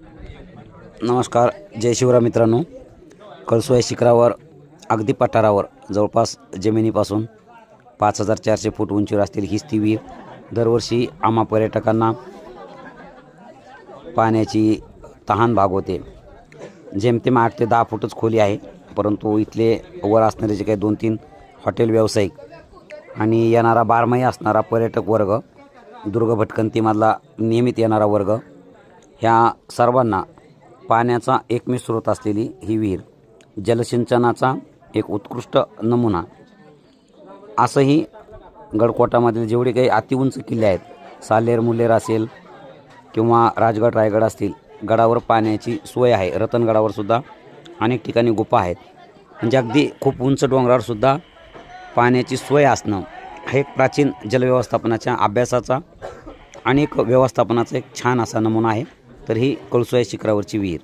नमस्कार जय शिवराय मित्रांनो. कळसोया शिखरावर अगदी पठारावर जवळपास जमिनीपासून पाच हजार चारशे फूट उंचीवर असतील हीच ती विहीर. दरवर्षी आम्हा पर्यटकांना पाण्याची तहान भागवते जेमतेम आठ ते दहा फूटच खोली आहे परंतु इथले वर असणारे जे काही दोन तीन हॉटेल व्यावसायिक आणि येणारा बारमाही असणारा पर्यटक वर्ग दुर्ग भटकंतीमधला नियमित येणारा वर्ग ह्या सर्वांना पाण्याचा एकमेव स्रोत असलेली ही विहीर जलसिंचनाचा एक उत्कृष्ट नमुना. असंही गडकोटामधील जेवढे काही अतिउंच किल्ले आहेत सालेर मुलेर असेल किंवा राजगड रायगड असतील गडावर पाण्याची सोय आहे रतनगडावर सुद्धा अनेक ठिकाणी गुफा आहेत. म्हणजे अगदी खूप उंच डोंगरावर सुद्धा पाण्याची सोय असणं हा एक प्राचीन जलव्यवस्थापनाच्या अभ्यासाचा आणि एक व्यवस्थापनाचा एक छान असा नमुना आहे. तर ही कळसुया शिखरावरची विहीर.